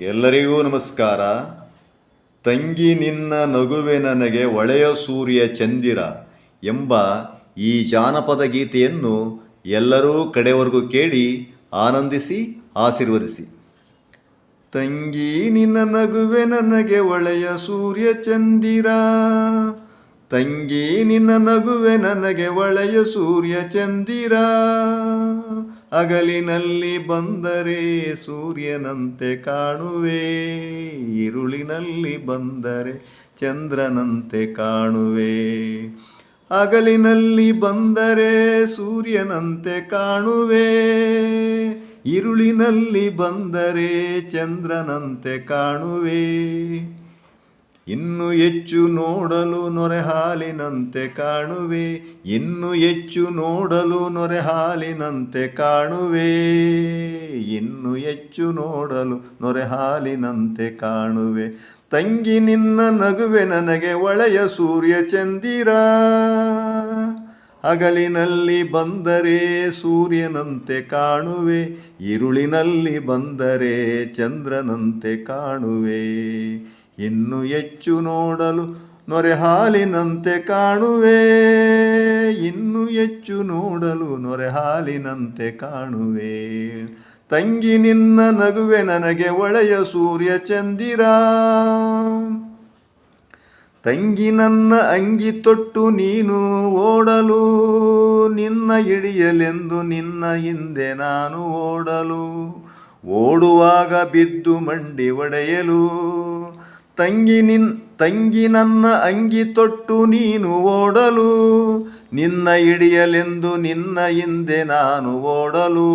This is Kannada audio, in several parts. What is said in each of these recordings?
ಎಲ್ಲರಿಗೂ ನಮಸ್ಕಾರ. ತಂಗಿ ನಿನ್ನ ನಗುವೆ ನನಗೆ ಒಳೆಯ ಸೂರ್ಯ ಚಂದಿರ ಎಂಬ ಈ ಜಾನಪದ ಗೀತೆಯನ್ನು ಎಲ್ಲರೂ ಕಡೆವರೆಗೂ ಕೇಳಿ ಆನಂದಿಸಿ, ಆಶೀರ್ವದಿಸಿ. ತಂಗಿ ನಿನ್ನ ನಗುವೆ ನನಗೆ ಒಳೆಯ ಸೂರ್ಯ ಚಂದಿರ ತಂಗಿ ನಿನ್ನ ನಗುವೆ ನನಗೆ ಒಳೆಯ ಸೂರ್ಯ ಚಂದಿರ. ಅಗಲಿನಲ್ಲಿ ಬಂದರೆ ಸೂರ್ಯನಂತೆ ಕಾಣುವೆ. ಇರುಳಿನಲ್ಲಿ ಬಂದರೆ ಚಂದ್ರನಂತೆ ಕಾಣುವೆ. ಅಗಲಿನಲ್ಲಿ ಬಂದರೆ ಸೂರ್ಯನಂತೆ ಕಾಣುವೆ. ಇರುಳಿನಲ್ಲಿ ಬಂದರೆ ಚಂದ್ರನಂತೆ ಕಾಣುವೆ. ಇನ್ನು ಹೆಚ್ಚು ನೋಡಲು ನೊರೆ ಹಾಲಿನಂತೆ ಕಾಣುವೆ. ಇನ್ನು ಹೆಚ್ಚು ನೋಡಲು ನೊರೆ ಹಾಲಿನಂತೆ ಕಾಣುವೆ. ಇನ್ನು ಹೆಚ್ಚು ನೋಡಲು ನೊರೆ ಹಾಲಿನಂತೆ ಕಾಣುವೆ. ತಂಗಿ ನಿನ್ನ ನಗುವೆ ನನಗೆ ಒಳೆಯ ಸೂರ್ಯ ಚಂದಿರ. ಹಗಲಿನಲ್ಲಿ ಬಂದರೆ ಸೂರ್ಯನಂತೆ ಕಾಣುವೆ. ಇರುಳಿನಲ್ಲಿ ಬಂದರೆ ಚಂದ್ರನಂತೆ ಕಾಣುವೆ. ಇನ್ನು ಹೆಚ್ಚು ನೋಡಲು ನೊರೆ ಹಾಲಿನಂತೆ ಕಾಣುವೆ. ಇನ್ನು ಹೆಚ್ಚು ನೋಡಲು ನೊರೆ ಹಾಲಿನಂತೆ ಕಾಣುವೆ. ತಂಗಿ ನಿನ್ನ ನಗುವೆ ನನಗೆ ಒಳೆಯ ಸೂರ್ಯ ಚಂದಿರ. ತಂಗಿ ನನ್ನ ಅಂಗಿ ತೊಟ್ಟು ನೀನು ಓಡಲು. ನಿನ್ನ ಹಿಡಿಯಲೆಂದು ನಿನ್ನ ಹಿಂದೆ ನಾನು ಓಡಲು. ಓಡುವಾಗ ಬಿದ್ದು ಮಂಡಿ ಒಡೆಯಲು. ತಂಗಿ ನಿನ್, ತಂಗಿ ನನ್ನ ಅಂಗಿ ತೊಟ್ಟು ನೀನು ಓಡಲು. ನಿನ್ನ ಹಿಡಿಯಲೆಂದು ನಿನ್ನ ಹಿಂದೆ ನಾನು ಓಡಲು.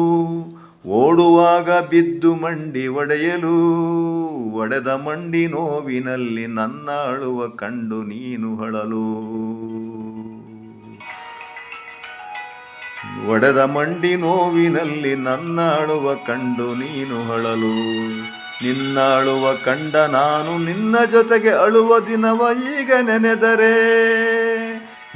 ಓಡುವಾಗ ಬಿದ್ದು ಮಂಡಿ ಒಡೆಯಲು. ಒಡೆದ ಮಂಡಿ ನೋವಿನಲ್ಲಿ ನನ್ನ ಅಳುವ ಕಂಡು ನೀನು ಹಳಲು. ಒಡೆದ ಮಂಡಿ ನೋವಿನಲ್ಲಿ ನನ್ನ ಅಳುವ ಕಂಡು ನೀನು ಹೊಳಲು. ನಿನ್ನ ಅಳುವ ಕಂಡ ನಾನು ನಿನ್ನ ಜೊತೆಗೆ ಅಳುವ ದಿನವ ಈಗ ನೆನೆದರೆ.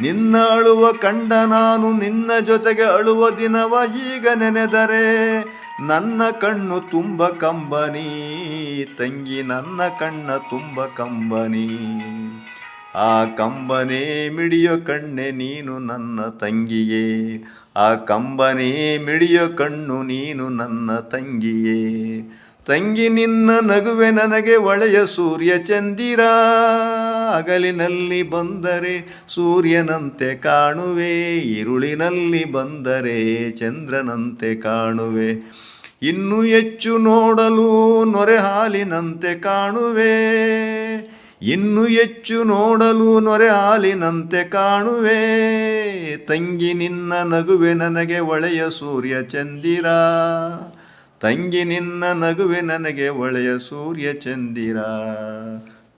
ನಿನ್ನ ಅಳುವ ಕಂಡ ನಾನು ನಿನ್ನ ಜೊತೆಗೆ ಅಳುವ ದಿನವ ಈಗ ನೆನೆದರೆ. ನನ್ನ ಕಣ್ಣು ತುಂಬ ಕಂಬನಿ, ತಂಗಿ ನನ್ನ ಕಣ್ಣ ತುಂಬ ಕಂಬನಿ. ಆ ಕಂಬನೇ ಮಿಡಿಯೋ ಕಣ್ಣೆ ನೀನು ನನ್ನ ತಂಗಿಯೇ. ಆ ಕಂಬನೇ ಮಿಡಿಯೋ ಕಣ್ಣು ನೀನು ನನ್ನ ತಂಗಿಯೇ. ತಂಗಿ ನಿನ್ನ ನಗುವೆ ನನಗೆ ಒಳೆಯ ಸೂರ್ಯ ಚಂದಿರ. ಅಗಲಿನಲ್ಲಿ ಬಂದರೆ ಸೂರ್ಯನಂತೆ ಕಾಣುವೆ, ಇರುಳಿನಲ್ಲಿ ಬಂದರೆ ಚಂದ್ರನಂತೆ ಕಾಣುವೆ. ಇನ್ನು ಹೆಚ್ಚು ನೋಡಲು ನೊರೆ ಹಾಲಿನಂತೆ ಕಾಣುವೆ. ಇನ್ನು ಹೆಚ್ಚು ನೋಡಲು ನೊರೆ ಹಾಲಿನಂತೆ ಕಾಣುವೆ. ತಂಗಿ ನಿನ್ನ ನಗುವೆ ನನಗೆ ಒಳೆಯ ಸೂರ್ಯ ಚಂದಿರ. ತಂಗಿ ನಿನ್ನ ನಗುವೆ ನನಗೆ ಒಳೆಯ ಸೂರ್ಯ ಚಂದಿರ.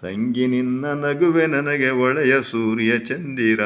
ತಂಗಿ ನಿನ್ನ ನಗುವೆ ನನಗೆ ಒಳೆಯ ಸೂರ್ಯ ಚಂದಿರ.